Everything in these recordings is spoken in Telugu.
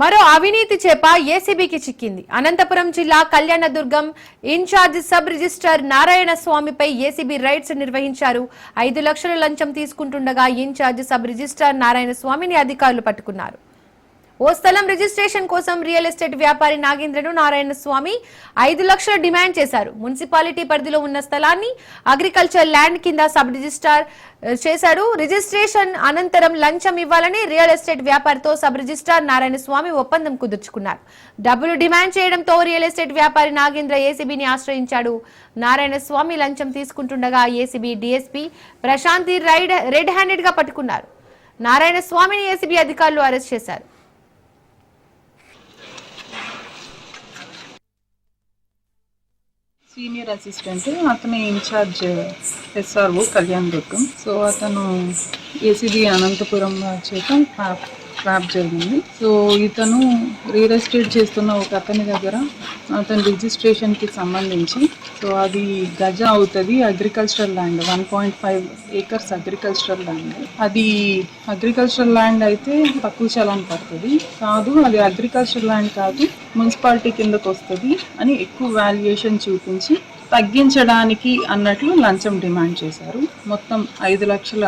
మరో అవినీతి చేప ఏసీబీకి చిక్కింది. అనంతపురం జిల్లా Kalyanadurgam incharge sub register Narayana స్వామిపై ACB raids నిర్వహించారు. ఐదు లక్షల లంచం తీసుకుంటుండగా ఇన్ఛార్జ్ సబ్ రిజిస్టర్ నారాయణ స్వామిని అధికారులు పట్టుకున్నారు. ఓ స్థలం రిజిస్ట్రేషన్ కోసం రియల్ ఎస్టేట్ వ్యాపారి నాగేంద్రను నారాయణ స్వామి ఐదు లక్షలు డిమాండ్ చేశారు. మున్సిపాలిటీ పరిధిలో ఉన్న స్థలాన్ని అగ్రికల్చర్ ల్యాండ్ కింద సబ్ రిజిస్టార్ చేశాడు చేశారు. రిజిస్ట్రేషన్ అనంతరం లంచం ఇవ్వాలని రియల్ ఎస్టేట్ వ్యాపారితో సబ్ రిజిస్ట్రార్ నారాయణ స్వామి ఒప్పందం కుదుర్చుకున్నారు. డబ్బులు డిమాండ్ చేయడంతో రియల్ ఎస్టేట్ వ్యాపారి నాగేంద్ర ఏసీబీని ఆశ్రయించాడు. నారాయణ స్వామి లంచం తీసుకుంటుండగా ACB DSP Prashanti raid red హ్యాండెడ్గా పట్టుకున్నారు. నారాయణ స్వామిని ఏసీబీ అధికారులు అరెస్ట్ చేశారు. సీనియర్ అసిస్టెంట్ అతను in charge SRO Kalyanadurgam. So అతను ఏసీబీ అనంతపురం చేత ట్రాప్ జరిగింది. సో ఇతను రియల్ ఎస్టేట్ చేస్తున్న ఒక అతని దగ్గర అతని రిజిస్ట్రేషన్కి సంబంధించి సో అది గజ అవుతుంది agricultural land one point five acres agricultural land. అది అగ్రికల్చరల్ ల్యాండ్ అయితే తక్కువ చలాన్ పడుతుంది. కాదు అది అగ్రికల్చర్ ల్యాండ్ కాదు మున్సిపాలిటీ కిందకు వస్తుంది అని ఎక్కువ వాల్యుయేషన్ చూపించి తగ్గించడానికి అన్నట్లు లంచం డిమాండ్ చేశారు. మొత్తం ఐదు లక్షల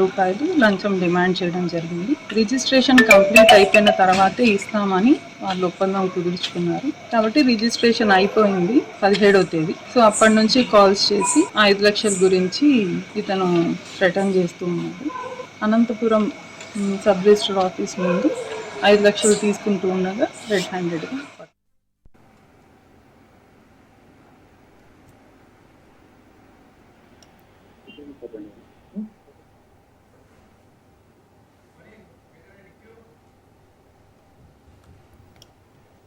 రూపాయలు లంచం డిమాండ్ చేయడం జరిగింది. రిజిస్ట్రేషన్ కంప్లీట్ అయిపోయిన తర్వాతే ఇస్తామని వాళ్ళు ఒప్పందం కుదుర్చుకున్నారు. కాబట్టి రిజిస్ట్రేషన్ అయిపోయింది పదిహేడో తేదీ. సో అప్పటి నుంచి కాల్స్ చేసి ఐదు లక్షల గురించి ఇతను రిటర్న్ చేస్తూ ఉన్నాడు అనంతపురం సబ్ రిజిస్టర్ ఆఫీస్ ముందు ఐదు లక్షలు తీసుకుంటూ ఉండగా రెడ్ హ్యాండెడ్గా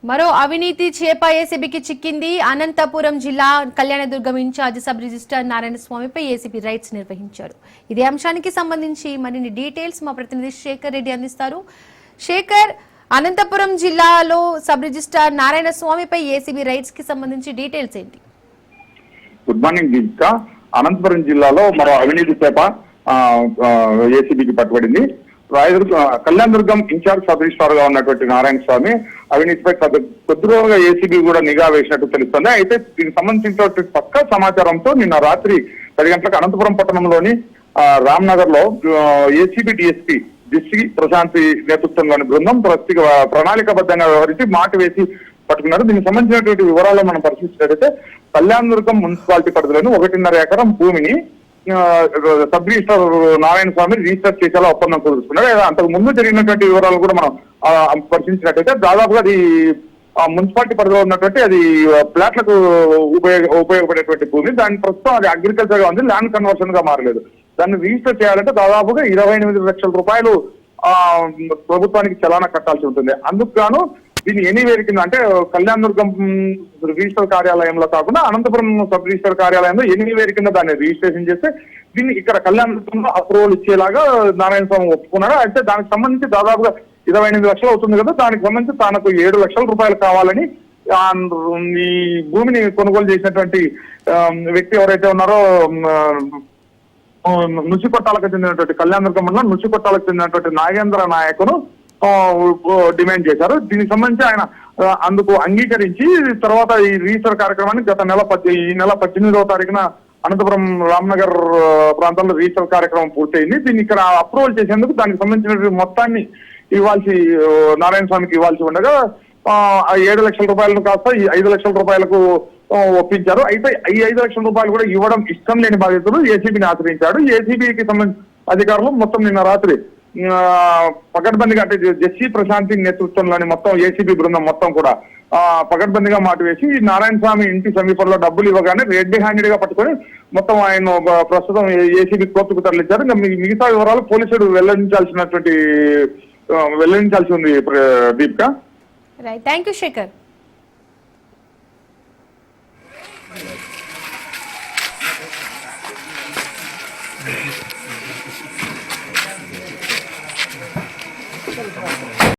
మరో అవినీతి చేప ఏసీబీకి చిక్కింది. అనంతపురం జిల్లా Kalyanadurgam incharge sub registrar Narayana స్వామిపై ACB raids నిర్వహించారు. ఇదే అంశానికి సంబంధించి మరిన్ని డీటెయిల్స్ మా ప్రతినిధి శేఖర్ రెడ్డి అందిస్తారు. శేఖర్ అనంతపురం జిల్లాలో సబ్ రిజిస్టార్ నారాయణ స్వామిపై ఏసీబీ రైట్స్కి సంబంధించి డీటెయిల్స్ ఏంటి? Good morning Deepika. అనంతపురం జిల్లాలో మరో అవినీతి చేప ఏసీబీకి పట్టుబడింది. Rayadurga Kalyanadurgam in charge sub రిజిస్ట్రార్గా ఉన్నటువంటి నారాయణ స్వామి అవినీతిపై కొద్ది రోజుగా ఏసీబీ కూడా నిఘా వేసినట్టు తెలుస్తుంది. అయితే దీనికి సంబంధించినటువంటి పక్క సమాచారంతో నిన్న రాత్రి పది గంటలకు అనంతపురం పట్టణంలోని రామ్ నగర్లో ఏసీబీ డిఎస్పీ డిస్ట్రిక్ట్ ప్రశాంతి నేతృత్వంలోని బృందం ప్రస్తుత ప్రణాళికబద్ధంగా వ్యవహరించి మాట వేసి పట్టుకున్నారు. దీనికి సంబంధించినటువంటి వివరాలు మనం పరిశీలించినట్లయితే కళ్యాణదుర్గం మున్సిపాలిటీ పరిధిలోని ఒకటిన్నర ఎకరం భూమిని sub register Narayana Swamy register చేసేలా ఒప్పందం కుదుర్చుకున్నారు. అంతకు ముందు జరిగినటువంటి వివరాలు కూడా మనం పరిశీలించినట్టయితే దాదాపుగా అది మున్సిపాలిటీ పరిధిలో ఉన్నటువంటి అది ప్లాట్లకు ఉపయోగ ఉపయోగపడేటువంటి భూమి. దాని ప్రస్తుతం అది అగ్రికల్చర్గా ఉంది ల్యాండ్ కన్వర్షన్గా మారలేదు. దాన్ని రిజిస్టర్ చేయాలంటే దాదాపుగా ఇరవై ఎనిమిది లక్షల రూపాయలు ప్రభుత్వానికి చలానా కట్టాల్సి ఉంటుంది. అందుకు గాను దీన్ని ఎనీవేర్ కింద అంటే కళ్యాణ్ దుర్గం రిజిస్టర్ కార్యాలయంలో కాకుండా అనంతపురం సబ్ రిజిస్టర్ కార్యాలయంలో ఎనీవేర్ కింద దాన్ని రిజిస్ట్రేషన్ చేస్తే దీన్ని ఇక్కడ కళ్యాణ్ దుర్గంలో అప్రూవల్ ఇచ్చేలాగా నారాయణ స్వామి ఒప్పుకున్నాడు. అయితే దానికి సంబంధించి దాదాపుగా ఇరవై ఎనిమిది లక్షలు అవుతుంది కదా దానికి సంబంధించి తనకు ఏడు లక్షల రూపాయలు కావాలని ఈ భూమిని కొనుగోలు చేసినటువంటి ఆ, వ్యక్తి ఎవరైతే ఉన్నారో నుచికొట్టాలకు చెందినటువంటి చెందినటువంటి కళ్యాణదుర్గం మండలం నుచికొట్టాలకు చెందినటువంటి నాగేంద్ర నాయకును డిమాండ్ చేశారు. దీనికి సంబంధించి ఆయన అందుకు అంగీకరించి తర్వాత ఈ రిజిస్టర్ కార్యక్రమాన్ని గత నెల ఈ నెల పద్దెనిమిదవ తారీఖున అనంతపురం రామ్నగర్ ప్రాంతంలో రిజిస్టర్ కార్యక్రమం పూర్తయింది. దీన్ని ఇక్కడ అప్రూవల్ చేసేందుకు దానికి సంబంధించిన మొత్తాన్ని ఇవ్వాల్సి నారాయణ స్వామికి ఇవ్వాల్సి ఉండగా ఏడు లక్షల రూపాయలను కాస్త ఈ ఐదు లక్షల రూపాయలకు ఒప్పించారు. అయితే ఈ ఐదు లక్షల రూపాయలు కూడా ఇవ్వడం ఇష్టం లేని బాధితులు ఏసీబీని ఆశ్రయించాడు ఏసీబీకి సంబంధించి అధికారులు మొత్తం నిన్న రాత్రి పకడ్బందీగా అంటే జెస్సీ ప్రశాంతి నేతృత్వంలోని మొత్తం ఏసీబీ బృందం మొత్తం కూడా ఆ పకడ్బందీగా మాట వేసి నారాయణ స్వామి ఇంటి సమీపంలో డబ్బులు ఇవ్వగానే రెడ్ హ్యాండెడ్గా పట్టుకొని మొత్తం ఆయన ప్రస్తుతం ఏసీబీ కోర్టుకు తరలించారు ఇంకా మిగతా వివరాలు పోలీసులు వెల్లడించాల్సినటువంటి వెల్లడించాల్సి ఉంది దీపిక. Thank you Shekhar